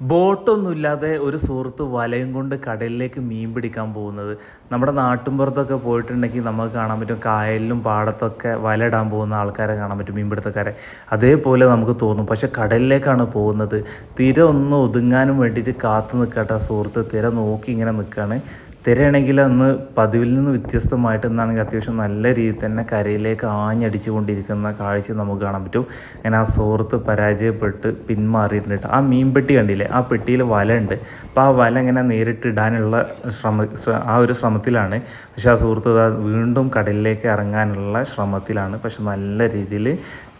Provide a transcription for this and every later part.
ബോട്ടൊന്നുമില്ലാതെ ഒരു സുഹൃത്ത് വലയും കൊണ്ട് കടലിലേക്ക് മീൻ പിടിക്കാൻ പോകുന്നത്. നമ്മുടെ നാട്ടിൻപുറത്തൊക്കെ പോയിട്ടുണ്ടെങ്കിൽ നമുക്ക് കാണാൻ പറ്റും കായലിലും പാടത്തൊക്കെ വല ഇടാൻ പോകുന്ന ആൾക്കാരെ കാണാൻ പറ്റും മീൻപിടുത്തക്കാരെ അതേപോലെ നമുക്ക് തോന്നും. പക്ഷെ കടലിലേക്കാണ് പോകുന്നത്. തിര ഒന്ന് ഒതുങ്ങാനും വേണ്ടിയിട്ട് കാത്തു നിൽക്കട്ടെ സുഹൃത്ത്. തിര നോക്കി ഇങ്ങനെ നിൽക്കുകയാണ് തിരയാണെങ്കിൽ അന്ന് പതിവിൽ നിന്ന് വ്യത്യസ്തമായിട്ട് എന്നാണെങ്കിൽ അത്യാവശ്യം നല്ല രീതിയിൽ തന്നെ കരയിലേക്ക് ആഞ്ഞടിച്ചു കൊണ്ടിരിക്കുന്ന കാഴ്ച നമുക്ക് കാണാൻ പറ്റും. അങ്ങനെ ആ സുഹൃത്ത് പരാജയപ്പെട്ട് പിന്മാറിയിട്ടുണ്ട് ആ ആ മീൻപെട്ടി കണ്ടില്ലേ? ആ പെട്ടിയിൽ വല ഉണ്ട്. അപ്പോൾ ആ വല ഇങ്ങനെ നേരിട്ടിടാനുള്ള ശ്രമ ആ ഒരു ശ്രമത്തിലാണ്. പക്ഷേ ആ സുഹൃത്ത് വീണ്ടും കടലിലേക്ക് ഇറങ്ങാനുള്ള ശ്രമത്തിലാണ്. പക്ഷെ നല്ല രീതിയിൽ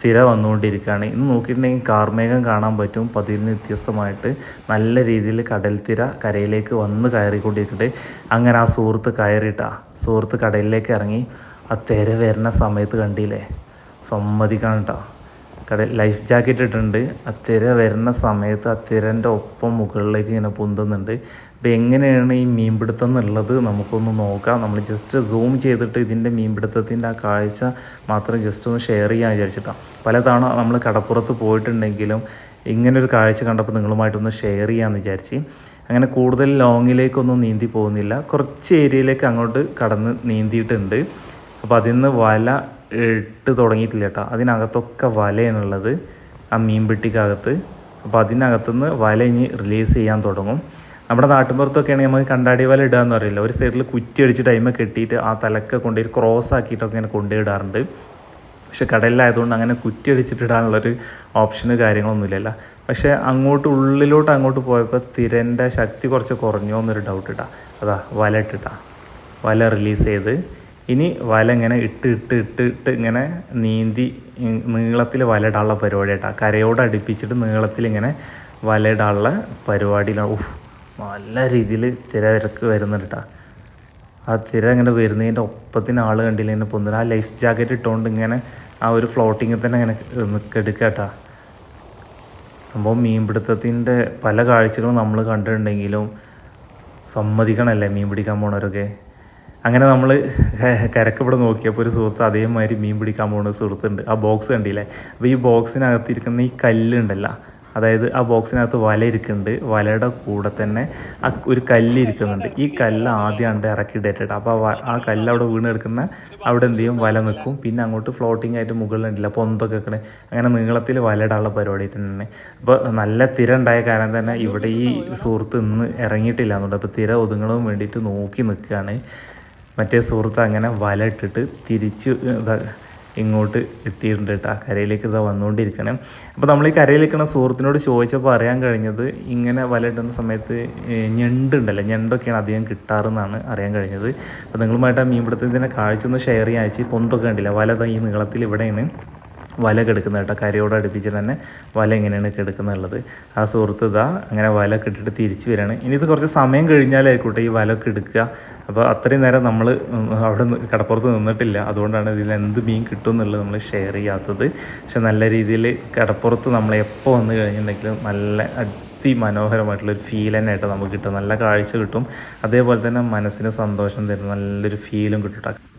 തിര വന്നുകൊണ്ടിരിക്കുകയാണ്. ഇന്ന് നോക്കിയിട്ടുണ്ടെങ്കിൽ കാർമേഘം കാണാൻ പറ്റും. പതിയിൽ നിന്ന് വ്യത്യസ്തമായിട്ട് നല്ല രീതിയിൽ കടൽ തിര കരയിലേക്ക് വന്ന് കയറിക്കൊണ്ടിരിക്കട്ടെ. അങ്ങനെ ആ സുഹൃത്ത് കയറിയിട്ടാ. സുഹൃത്ത് കടലിലേക്ക് ഇറങ്ങി. ആ തിര വരുന്ന സമയത്ത് കണ്ടില്ലേ? സമ്മതിക്കണം കേട്ടോ. കട ലൈഫ് ജാക്കറ്റ് ഇട്ടിട്ടുണ്ട്. അത്തിര വരുന്ന സമയത്ത് അത്തിരന്റെ ഒപ്പം മുകളിലേക്ക് ഇങ്ങനെ പൊന്തുന്നുണ്ട്. അപ്പോൾ എങ്ങനെയാണ് ഈ മീൻപിടുത്തം എന്നുള്ളത് നമുക്കൊന്ന് നോക്കാം. നമ്മൾ ജസ്റ്റ് സൂം ചെയ്തിട്ട് ഇതിന്റെ മീൻപിടുത്തത്തിന്റെ ആ കാഴ്ച മാത്രം ജസ്റ്റ് ഒന്ന് ഷെയർ ചെയ്യാൻ വിചാരിച്ചിട്ടാണ് പലതവണ നമ്മൾ കടപ്പുറത്ത് പോയിട്ടുണ്ടെങ്കിലും ഇങ്ങനൊരു കാഴ്ച കണ്ടപ്പോൾ നിങ്ങളുമായിട്ടൊന്ന് ഷെയർ ചെയ്യാമെന്ന് വിചാരിച്ച്. അങ്ങനെ കൂടുതൽ ലോങ്ങിലേക്കൊന്നും നീന്തി പോകുന്നില്ല. കുറച്ച് ഏരിയയിലേക്ക് അങ്ങോട്ട് കടന്ന് നീന്തിയിട്ടുണ്ട്. അപ്പോൾ അതിൽ നിന്ന് വല ഇട്ട് തുടങ്ങിയിട്ടില്ല കേട്ടോ. അതിനകത്തൊക്കെ വലയാണുള്ളത്. ആ മീൻ പെട്ടിക്കകത്ത് അപ്പോൾ അതിനകത്തുനിന്ന് വല ഇനി റിലീസ് ചെയ്യാൻ തുടങ്ങും. നമ്മുടെ നാട്ടിൻപുറത്തൊക്കെ ആണെങ്കിൽ നമുക്ക് കണ്ടാടി വല ഇടാന്ന് അറിയില്ല ഒരു സൈഡിൽ കുറ്റി അടിച്ച് ടൈമ് കെട്ടിയിട്ട് ആ തലക്കെ കൊണ്ടുപോയി ക്രോസ് ആക്കിയിട്ടൊക്കെ ഇങ്ങനെ കൊണ്ടുപോയിടാറുണ്ട്. പക്ഷെ കടലിലായതുകൊണ്ട് അങ്ങനെ കുറ്റി അടിച്ചിട്ടിടാനുള്ളൊരു ഓപ്ഷന് കാര്യങ്ങളൊന്നുമില്ല പക്ഷേ അങ്ങോട്ട് ഉള്ളിലോട്ട് അങ്ങോട്ട് പോയപ്പോൾ തിരന്റെ ശക്തി കുറച്ച് കുറഞ്ഞോ എന്നൊരു ഡൗട്ട് ഇട്ടാ അതാ വല ഇട്ടിട്ടാ. വല റിലീസ് ചെയ്ത് ഇനി വല ഇങ്ങനെ ഇട്ട് ഇട്ട് ഇട്ട് ഇട്ട് ഇങ്ങനെ നീന്തി നീളത്തിൽ വല ഇടാനുള്ള പരിപാടി കേട്ടാ കരയോട് അടുപ്പിച്ചിട്ട് നീളത്തിൽ ഇങ്ങനെ വല ഇടാനുള്ള പരിപാടിയിലാണ് ഉഫ് നല്ല രീതിയിൽ തിരക്ക് വരുന്നുണ്ട് കേട്ടോ ആ തിര ഇങ്ങനെ വരുന്നതിന്റെ ഒപ്പത്തിന് ആൾ കണ്ടില്ല? ഇങ്ങനെ പൊന്നില്ല ആ ലൈഫ് ജാക്കറ്റ് ഇട്ടുകൊണ്ട് ഇങ്ങനെ ആ ഒരു ഫ്ലോട്ടിങ്ങിൽ തന്നെ ഇങ്ങനെ നിൽക്കെടുക്കട്ടാ സംഭവം മീൻപിടുത്തത്തിന്റെ പല കാഴ്ചകളും നമ്മൾ കണ്ടിട്ടുണ്ടെങ്കിലും സമ്മതിക്കണമല്ലേ മീൻ പിടിക്കാൻ പോണവരൊക്കെ? അങ്ങനെ നമ്മൾ കരക്കവിടെ നോക്കിയപ്പോൾ ഒരു സുഹൃത്ത് അതേമാതിരി മീൻ പിടിക്കാൻ പോകുന്ന സുഹൃത്തുണ്ട്. ആ ബോക്സ് കണ്ടില്ലേ? അപ്പോൾ ഈ ബോക്സിനകത്തിരിക്കുന്ന ഈ കല്ലുണ്ടല്ലോ അതായത് ആ ബോക്സിനകത്ത് വല ഇരിക്കുന്നുണ്ട്. വലയുടെ കൂടെ തന്നെ ആ ഒരു കല്ല് ഇരിക്കുന്നുണ്ട്. ഈ കല്ല് ആദ്യമാണ്ട് ഇറക്കിയിട്ടിട്ട് അപ്പോൾ ആ അപ്പോൾ ആ കല്ല് അവിടെ വീണ് കിടക്കുന്ന അവിടെ എന്ത് ചെയ്യും? വല നിൽക്കും. പിന്നെ അങ്ങോട്ട് ഫ്ലോട്ടിംഗ് ആയിട്ട് മുകളിലുണ്ടല്ല പൊന്തൊക്കെ നിൽക്കണേ അങ്ങനെ നീളത്തിൽ വലയിടാനുള്ള പരിപാടി തന്നെ അപ്പോൾ നല്ല തിര ഉണ്ടായ കാരണം തന്നെ ഇവിടെ ഈ സുഹൃത്ത് ഇന്ന് ഇറങ്ങിയിട്ടില്ല എന്നുണ്ട്. അപ്പോൾ തിര ഒതുങ്ങണതും വേണ്ടിയിട്ട് നോക്കി നിൽക്കുകയാണ്. മറ്റേ സുഹൃത്ത് അങ്ങനെ വല ഇട്ടിട്ട് തിരിച്ച് ഇങ്ങോട്ട് എത്തിയിട്ടുണ്ട് കേട്ടോ. കരയിലേക്ക് ഇതാ വന്നുകൊണ്ടിരിക്കണം. അപ്പോൾ നമ്മൾ ഈ കരയിലിരിക്കണ സുഹൃത്തിനോട് ചോദിച്ചപ്പോൾ അറിയാൻ കഴിഞ്ഞത് ഇങ്ങനെ വല ഇട്ടുന്ന സമയത്ത് ഞണ്ടുണ്ടല്ലോ? ഞണ്ടൊക്കെയാണ് അധികം കിട്ടാറെന്നാണ് അറിയാൻ കഴിഞ്ഞത്. അപ്പോൾ നിങ്ങളുമായിട്ട് ആ മീൻപിടുത്തത്തിന്റെ കാഴ്ച ഒന്ന് ഷെയർ ചെയ്യാൻ അയച്ച് പൊന്തൊക്കെ കണ്ടില്ല? വല ഈ നീളത്തിൽ ഇവിടെയാണ്. വല കെടുക്കുന്നത് കേട്ടോ. കരയോട് അടുപ്പിച്ച് തന്നെ വല എങ്ങനെയാണ് കെടുക്കുന്നുള്ളത്. ആ സുഹൃത്ത് ഇതാ അങ്ങനെ വല കെട്ടിട്ട് തിരിച്ചു വരികയാണ് ഇനി ഇത് കുറച്ച് സമയം കഴിഞ്ഞാലായിക്കോട്ടെ ഈ വല കെടുക്കുക അപ്പോൾ അത്രയും നേരം നമ്മൾ അവിടെ കടപ്പുറത്ത് നിന്നിട്ടില്ല. അതുകൊണ്ടാണ് ഇതിൽ എന്ത് മീൻ കിട്ടും എന്നുള്ളത് നമ്മൾ ഷെയർ ചെയ്യാത്തത്. പക്ഷെ നല്ല രീതിയിൽ കടപ്പുറത്ത് നമ്മൾ എപ്പോൾ വന്നു കഴിഞ്ഞിട്ടുണ്ടെങ്കിലും നല്ല അതിമനോഹരമായിട്ടുള്ളൊരു ഫീൽ തന്നെ ആയിട്ട് നമുക്ക് കിട്ടും. നല്ല കാഴ്ച കിട്ടും. അതേപോലെ തന്നെ മനസ്സിന് സന്തോഷം തരുന്ന നല്ലൊരു ഫീലും കിട്ടും. ട്ടോ.